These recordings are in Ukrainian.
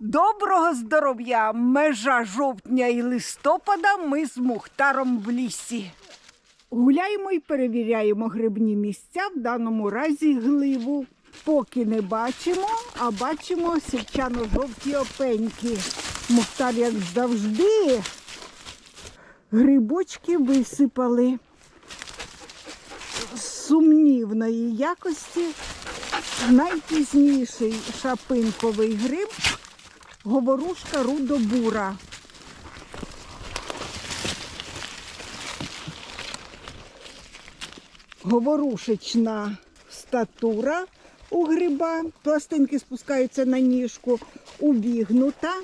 Доброго здоров'я! Межа жовтня і листопада ми з Мухтаром в лісі. Гуляємо і перевіряємо грибні місця, в даному разі гливу. Поки не бачимо, а бачимо сірчано-жовті опеньки. Мухтар, як завжди, грибочки висипали сумнівної якості. Найпізніший шапинковий гриб говорушка рудобура. Говорушечна статура у гриба, пластинки спускаються на ніжку, увігнута,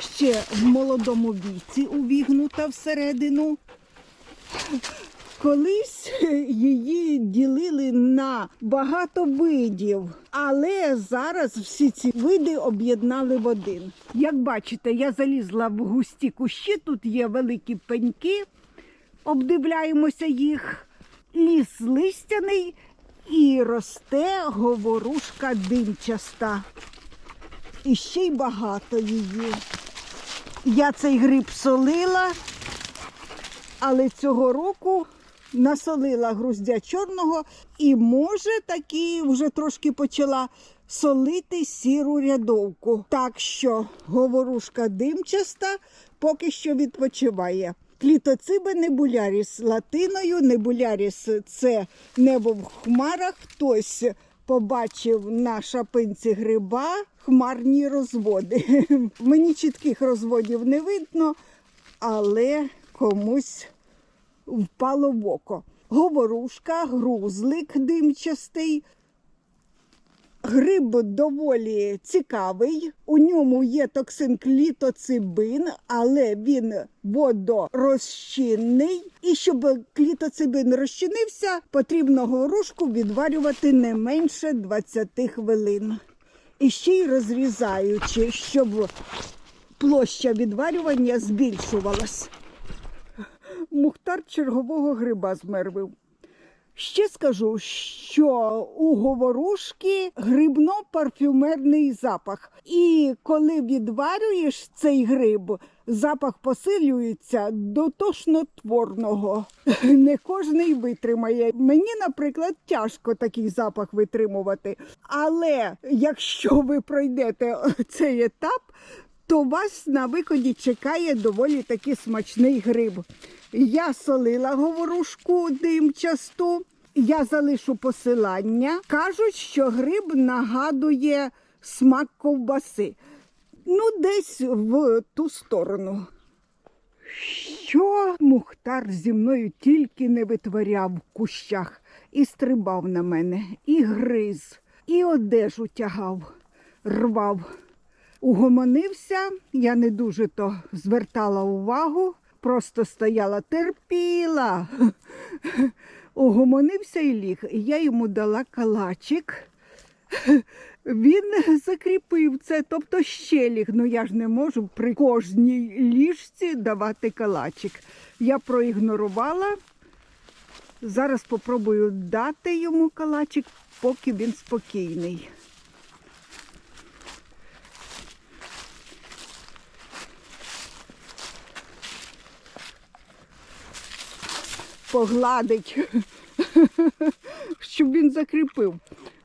ще в молодому віці увігнута всередину. Колись її ділили на багато видів, але зараз всі ці види об'єднали в один. Як бачите, я залізла в густі кущі, тут є великі пеньки, обдивляємося їх. Ліс листяний і росте говорушка димчаста. І ще й багато її. Я цей гриб солила, але цього року насолила груздя чорного і, може, таки вже трошки почала солити сіру рядовку. Так що говорушка димчаста поки що відпочиває. Клітоциби небуляріс латиною. Небуляріс це небо в хмарах. Хтось побачив на шапинці гриба хмарні розводи. Мені чітких розводів не видно, але комусь впало в око. Говорушка, грузлик димчастий. Гриб доволі цікавий. У ньому є токсин клітоцибин, але він водорозчинний. І щоб клітоцибин розчинився, потрібно говорушку відварювати не менше 20 хвилин. І ще й розрізаючи, щоб площа відварювання збільшувалась. Мухтар чергового гриба змервив. Ще скажу, що у говорушки грибно-парфюмерний запах. І коли відварюєш цей гриб, запах посилюється до тошнотворного. Не кожний витримає. Мені, наприклад, тяжко такий запах витримувати. Але якщо ви пройдете цей етап, то вас на виході чекає доволі таки смачний гриб. Я солила говорушку димчасту, я залишу посилання. Кажуть, що гриб нагадує смак ковбаси. Ну, десь в ту сторону. Що Мухтар зі мною тільки не витворяв в кущах і стрибав на мене, і гриз, і одежу тягав, рвав. Угомонився, я не дуже то звертала увагу, просто стояла, терпіла. Угомонився і ліг. Я йому дала калачик. Він закріпив це, тобто ще ліг. Ну я ж не можу при кожній ліжці давати калачик. Я проігнорувала. Зараз спробую дати йому калачик, поки він спокійний. Погладить, щоб він закріпив.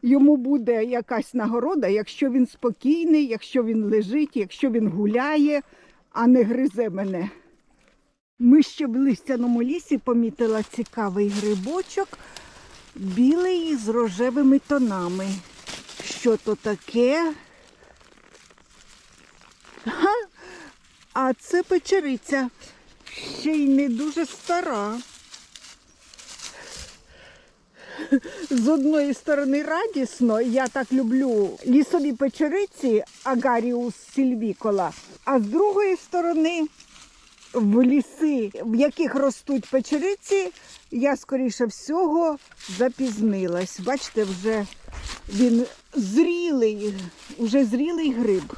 Йому буде якась нагорода, якщо він спокійний, якщо він лежить, якщо він гуляє, а не гризе мене. Ми ще в листяному лісі помітила цікавий грибочок, білий з рожевими тонами. Що то таке? А це печериця, ще й не дуже стара. З одної сторони радісно, я так люблю лісові печериці Агаріус сільвікола, а з другої сторони в ліси, в яких ростуть печериці, я скоріше всього запізнилась. Бачите, вже він зрілий, вже зрілий гриб.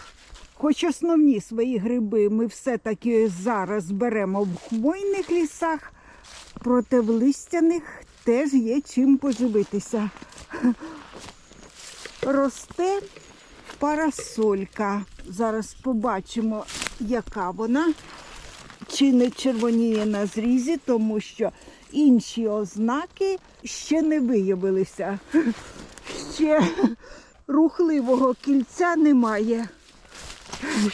Хоч основні свої гриби ми все-таки зараз беремо в хвойних лісах, проте в листяних теж є чим поживитися. Росте парасолька. Зараз побачимо, яка вона. Чи не червоніє на зрізі, тому що інші ознаки ще не виявилися. Ще рухливого кільця немає.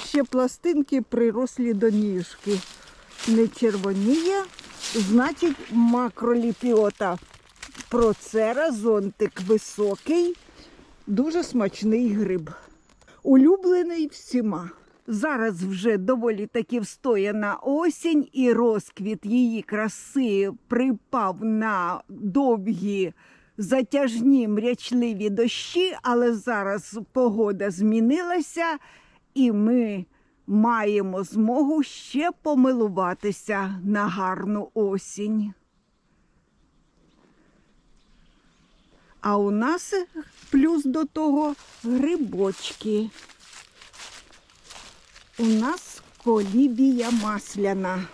Ще пластинки прирослі до ніжки. Не червоніє, значить макроліпіота. Процера, зонтик високий, дуже смачний гриб. Улюблений всіма. Зараз вже доволі таки встояна осінь, і розквіт її краси припав на довгі затяжні мрячливі дощі, але зараз погода змінилася, і ми маємо змогу ще помилуватися на гарну осінь. А у нас плюс до того грибочки. У нас колібія масляна.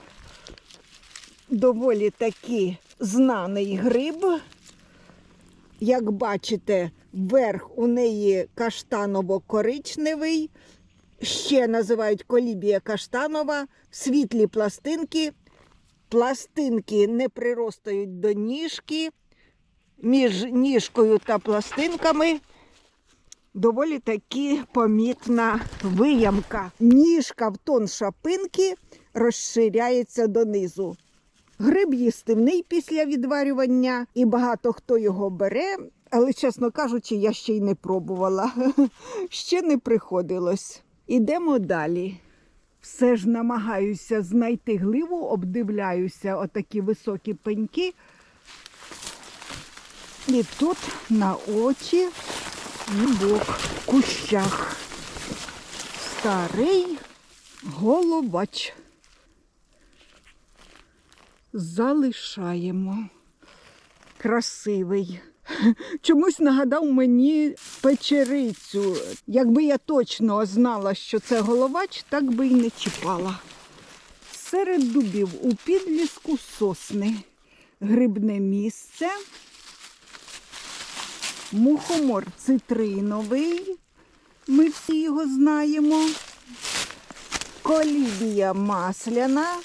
Доволі таки знаний гриб. Як бачите, верх у неї каштаново-коричневий, ще називають колібія каштанова, світлі пластинки. Пластинки не приростають до ніжки. Між ніжкою та пластинками доволі таки помітна виямка. Ніжка в тон шапинки розширяється донизу. Гриб їстивний після відварювання, і багато хто його бере, але, чесно кажучи, я ще й не пробувала. Ще не приходилось. Ідемо далі. Все ж намагаюся знайти гливу, обдивляюся отакі високі пеньки. І тут на очі грибок в кущах. Старий головач. Залишаємо. Красивий. Чомусь нагадав мені печерицю. Якби я точно знала, що це головач, так би й не чіпала. Серед дубів у підліску сосни. Грибне місце. Мухомор цитриновий. Ми всі його знаємо. Колібія масляна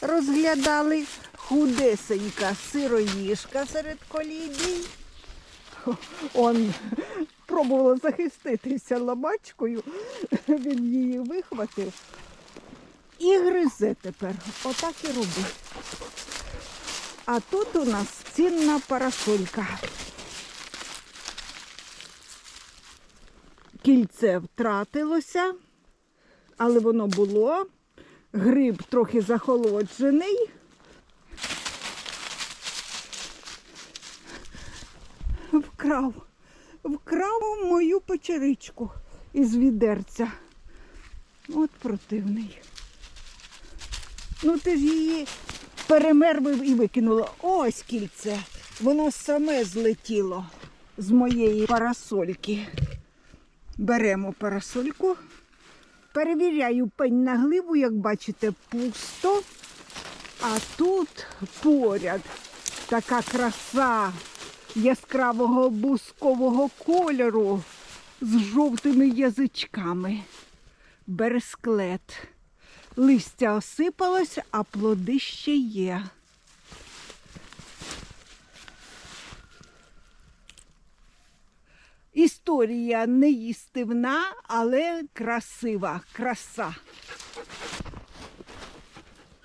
розглядали. Худесенька сироїжка серед колібій. Он пробувала захиститися лабачкою, він її вихватив. І гризе тепер. Отак і робить. А тут у нас цінна парасолька. Кільце втратилося, але воно було. Гриб трохи захолоджений. Вкрав, вкрав мою печеричку із відерця. От противний. Ну ти ж її перемервив і викинула. Ось кільце. Воно саме злетіло з моєї парасольки. Беремо парасольку. Перевіряю пень на гливу, як бачите, пусто. А тут поряд така краса яскравого бускового кольору з жовтими язичками. Бересклет. Листя осипалось, а плоди ще є. Історія не їстивна, але красива, краса.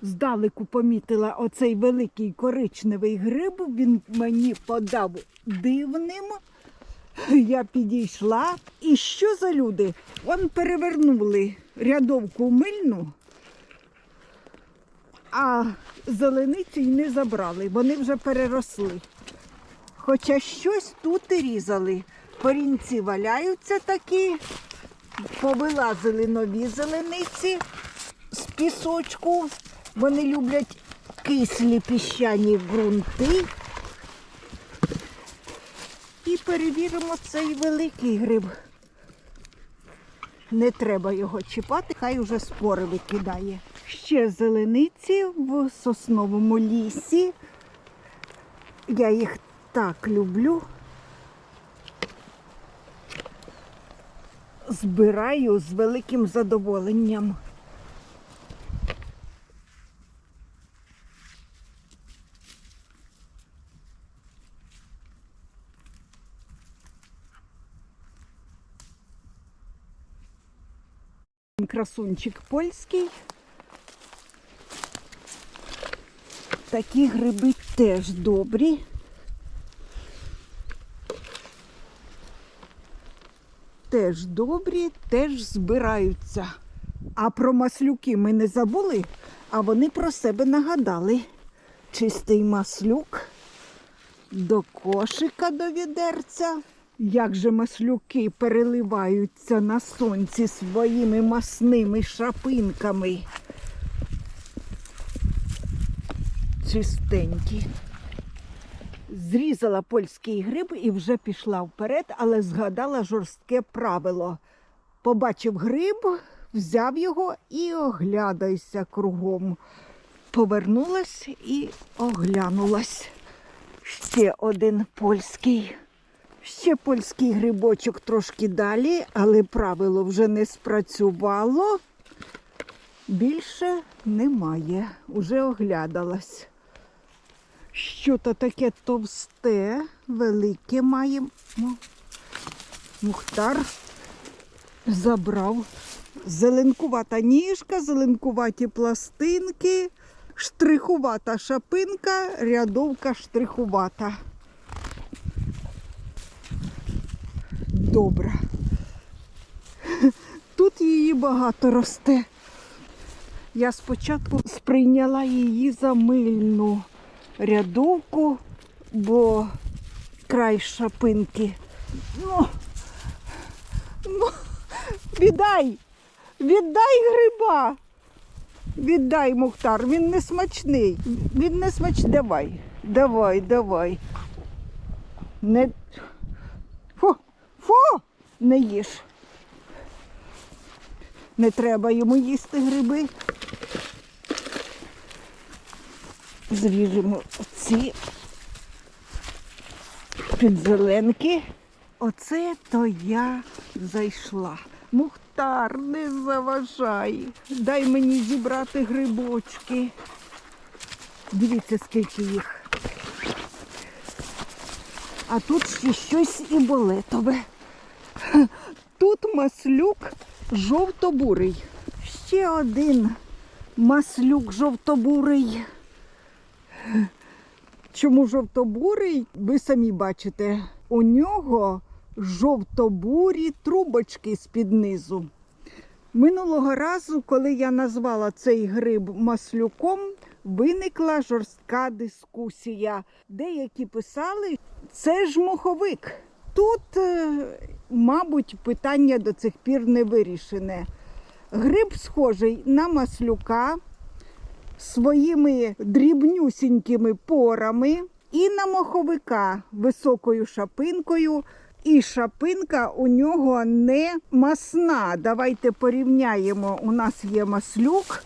Здалеку помітила оцей великий коричневий гриб, він мені подав дивним. Я підійшла. І що за люди? Вон перевернули рядовку мильну, а зелениці й не забрали, вони вже переросли. Хоча щось тут і різали. Корінці валяються такі, повилазили нові зелениці з пісочку. Вони люблять кислі піщані ґрунти. І перевіримо цей великий гриб. Не треба його чіпати, хай уже спори викидає. Ще зелениці в сосновому лісі. Я їх так люблю. збираю з великим задоволенням. Красунчик польський. Такі гриби теж добрі. Теж добрі, теж збираються. А про маслюки ми не забули, а вони про себе нагадали. Чистий маслюк до кошика до відерця. Як же маслюки переливаються на сонці своїми масними шапинками. Чистенькі. Зрізала польський гриб і вже пішла вперед, але згадала жорстке правило. Побачив гриб, взяв його і оглядайся кругом. Повернулась і оглянулась. Ще один польський. Ще польський грибочок трошки далі, але правило вже не спрацювало. Більше немає, уже оглядалась. Що то таке товсте, велике має. М- Мухтар забрав. Зеленкувата ніжка, зеленкуваті пластинки, штрихувата шапинка, рядовка штрихувата. Добра. Тут її багато росте. Я спочатку сприйняла її за мильну рядовку, бо край шапинки. Ну, ну, віддай, віддай гриба. Віддай, Мухтар, він не смачний. Він не смачний. Давай, давай, давай. Не... Фу, не їж. Не треба йому їсти гриби. Зріжемо ці підзеленки. Оце то я зайшла. Мухтар, не заважай. Дай мені зібрати грибочки. Дивіться, скільки їх. А тут ще щось і болетове. Тут маслюк жовтобурий. Ще один маслюк жовтобурий. Чому жовтобурий? Ви самі бачите, у нього жовтобурі трубочки з-під низу. Минулого разу, коли я назвала цей гриб маслюком, виникла жорстка дискусія. Деякі писали, це ж моховик. Тут, е, мабуть, питання до цих пір не вирішене. Гриб схожий на маслюка своїми дрібнюсінькими порами і на моховика високою шапинкою. І шапинка у нього не масна. Давайте порівняємо. У нас є маслюк.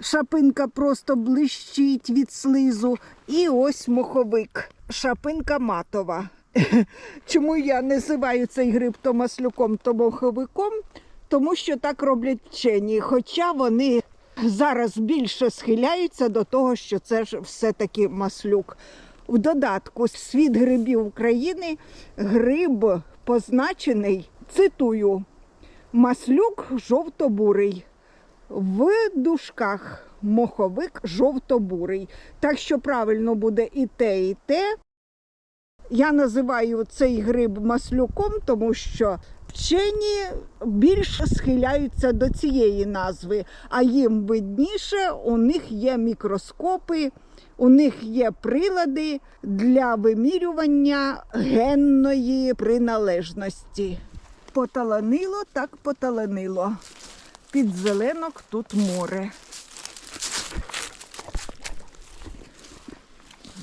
Шапинка просто блищить від слизу. І ось моховик. Шапинка матова. Чому я називаю цей гриб то маслюком, то моховиком? Тому що так роблять вчені. Хоча вони зараз більше схиляються до того, що це ж все-таки маслюк. В додатку світ грибів України гриб позначений, цитую, маслюк жовтобурий. В дужках моховик жовтобурий. Так що правильно буде і те, і те. Я називаю цей гриб маслюком, тому що вчені більше схиляються до цієї назви, а їм видніше, у них є мікроскопи, у них є прилади для вимірювання генної приналежності. Поталанило, так поталанило. Під зеленок тут море.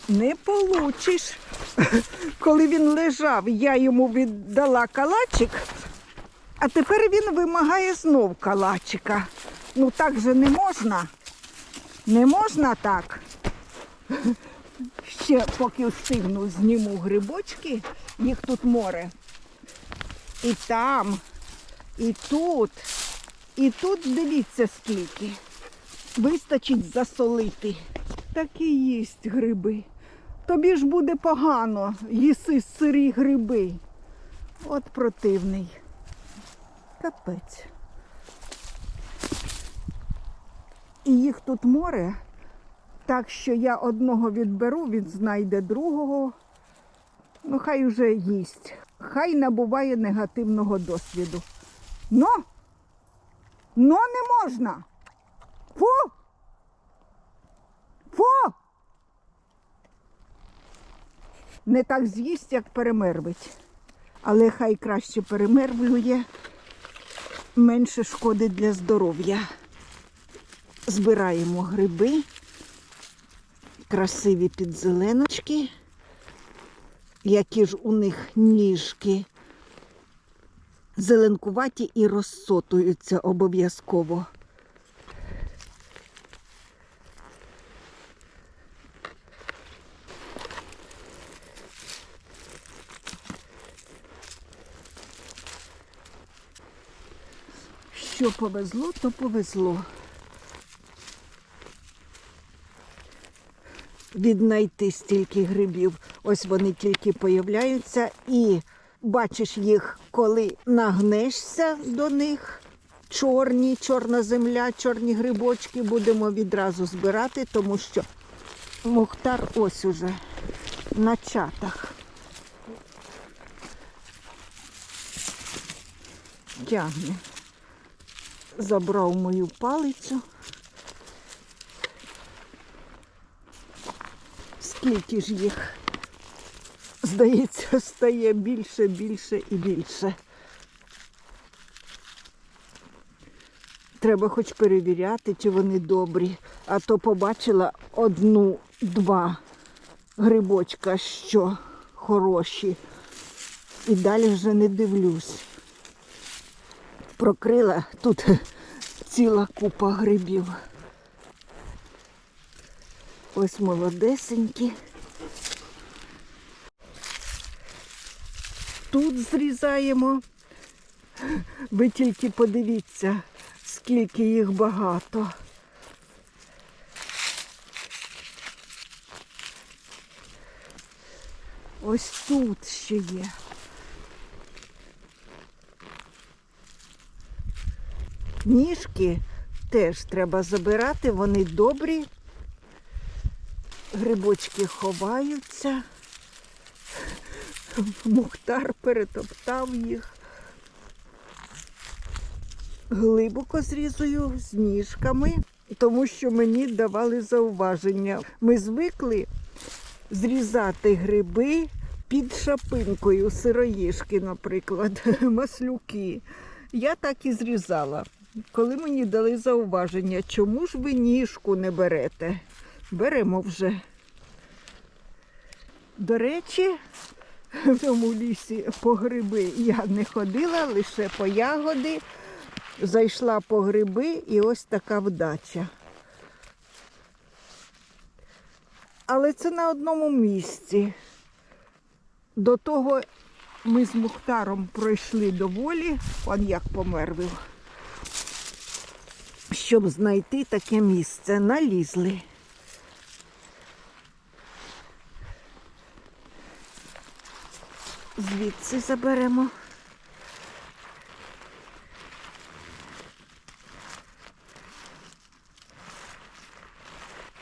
Не получиш. Коли він лежав, я йому віддала калачик, а тепер він вимагає знов калачика. Ну так же не можна. Не можна так. Ще поки встигну, зніму грибочки, їх тут море. і там, і тут, і тут дивіться скільки. Вистачить засолити. Такі їсть гриби. Тобі ж буде погано, їси сирі гриби. От противний. Капець. І їх тут море, так що я одного відберу, він знайде другого. Ну, хай уже їсть. Хай набуває негативного досвіду. Но! Но не можна! Фу! Фу! Не так з'їсть, як перемервить. Але хай краще перемервлює, менше шкоди для здоров'я. Збираємо гриби, красиві підзеленочки, які ж у них ніжки. Зеленкуваті і розсотуються обов'язково. Що повезло, то повезло. Віднайти стільки грибів. Ось вони тільки появляються і бачиш їх, коли нагнешся до них. Чорні, чорна земля, чорні грибочки будемо відразу збирати, тому що Мухтар ось уже на чатах. Тягне. Забрав мою палицю. Скільки ж їх, здається, стає більше, більше і більше. Треба хоч перевіряти, чи вони добрі. А то побачила одну-два грибочка, що хороші. І далі вже не дивлюсь. Прокрила тут ціла купа грибів. Ось молодесенькі. Тут зрізаємо. Ви тільки подивіться, скільки їх багато. Ось тут ще є. Ніжки теж треба забирати, вони добрі. Грибочки ховаються. Мухтар перетоптав їх. Глибоко зрізую з ніжками, тому що мені давали зауваження. Ми звикли зрізати гриби під шапинкою, сироїшки, наприклад, маслюки. Я так і зрізала. Коли мені дали зауваження, чому ж ви ніжку не берете? Беремо вже. До речі, в цьому лісі по гриби я не ходила, лише по ягоди. Зайшла по гриби і ось така вдача. Але це на одному місці. До того ми з Мухтаром пройшли доволі, он як помервив, щоб знайти таке місце. Налізли. Звідси заберемо.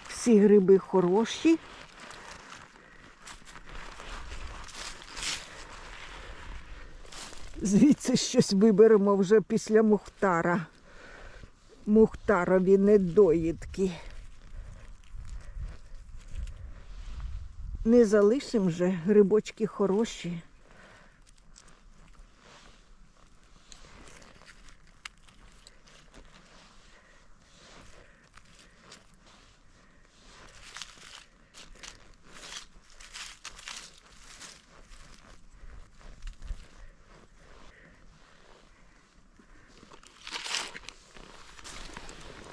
Всі гриби хороші. Звідси щось виберемо вже після Мухтара. Мухтарові недоїдки. Не залишимо же грибочки хороші.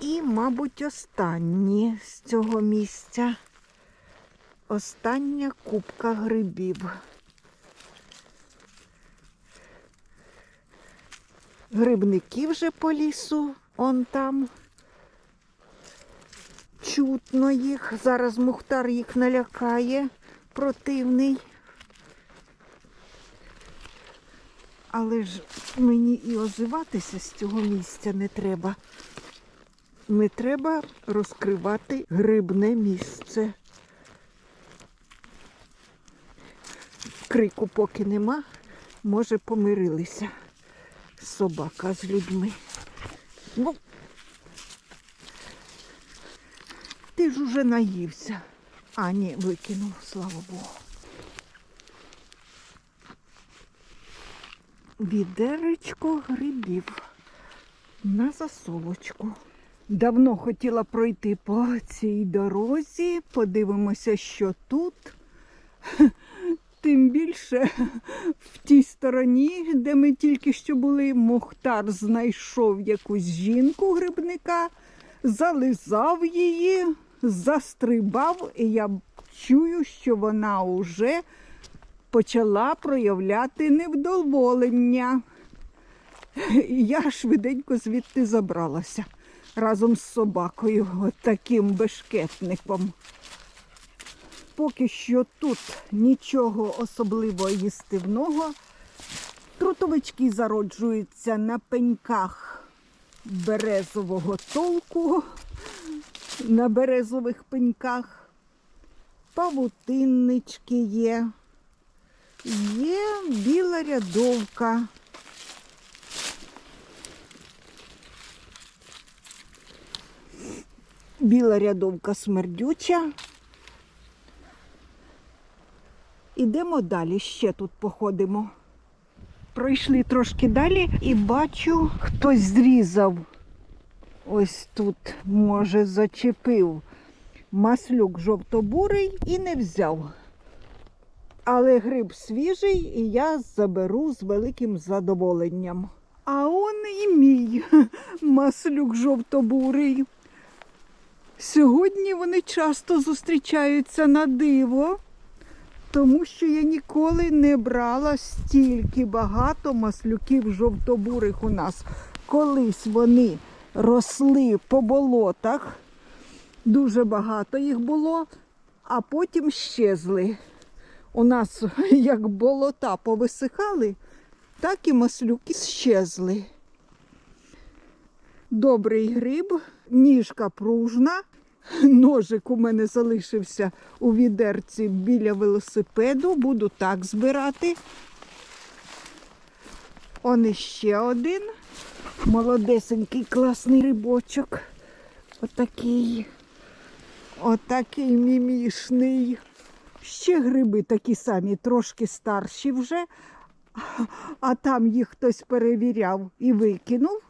І, мабуть, останні з цього місця. Остання кубка грибів. Грибники вже по лісу, он там. Чутно їх. Зараз Мухтар їх налякає, противний. Але ж мені і озиватися з цього місця не треба. Не треба розкривати грибне місце. Крику поки нема, може помирилися собака з людьми. Ну, ти ж уже наївся. А, ні, викинув, слава Богу. Відеречко грибів на засолочку. Давно хотіла пройти по цій дорозі. Подивимося, що тут. Тим більше в тій стороні, де ми тільки що були, Мухтар знайшов якусь жінку грибника, зализав її, застрибав, і я чую, що вона вже почала проявляти невдоволення. Я швиденько звідти забралася разом з собакою, от таким бешкетником. Поки що тут нічого особливо їстивного. Трутовички зароджуються на пеньках березового толку, на березових пеньках. Павутиннички є. Є біла рядовка. Біла рядовка смердюча. Ідемо далі, ще тут походимо. Пройшли трошки далі і бачу, хтось зрізав. Ось тут, може, зачепив маслюк жовтобурий і не взяв. Але гриб свіжий і я заберу з великим задоволенням. А он і мій маслюк жовтобурий. Сьогодні вони часто зустрічаються на диво, тому що я ніколи не брала стільки багато маслюків жовтобурих у нас. Колись вони росли по болотах, дуже багато їх було, а потім щезли. У нас як болота повисихали, так і маслюки щезли. Добрий гриб, ніжка пружна. Ножик у мене залишився у відерці біля велосипеду. Буду так збирати. Он іще один. Молодесенький класний рибочок. Отакий. Отакий мімішний. Ще гриби такі самі, трошки старші вже, а там їх хтось перевіряв і викинув.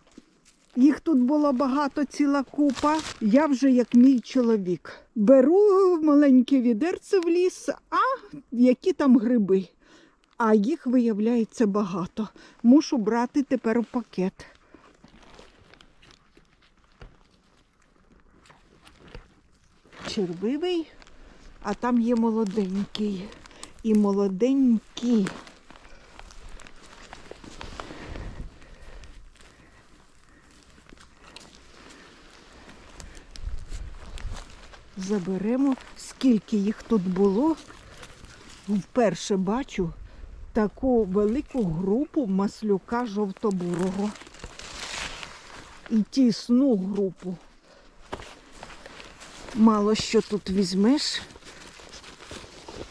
Їх тут було багато, ціла купа. Я вже як мій чоловік. Беру маленьке відерце в ліс, а які там гриби. А їх виявляється багато. Мушу брати тепер в пакет. Червивий, а там є молоденький. І молоденький. Заберемо, скільки їх тут було. Вперше бачу таку велику групу маслюка жовтобурого. І тісну групу. Мало що тут візьмеш,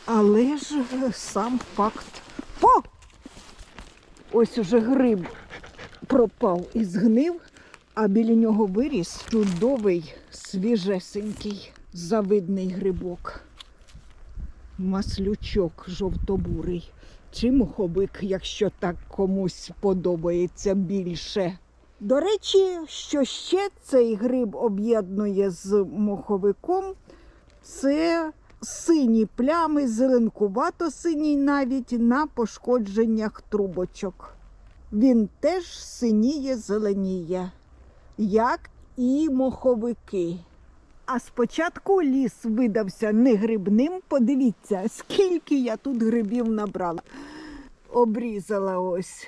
але ж е, сам факт. О! Ось уже гриб пропав і згнив, а біля нього виріс чудовий свіжесенький завидний грибок. Маслючок жовтобурий. Чи моховик, якщо так комусь подобається більше. До речі, що ще цей гриб об'єднує з моховиком, це сині плями, зеленкувато синій навіть на пошкодженнях трубочок. Він теж синіє, зеленіє, як і моховики. А спочатку ліс видався не грибним. Подивіться, скільки я тут грибів набрала. Обрізала ось.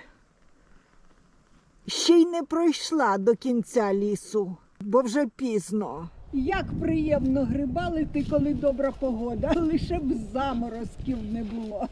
ще й не пройшла до кінця лісу, бо вже пізно. Як приємно грибалити, коли добра погода, лише б заморозків не було.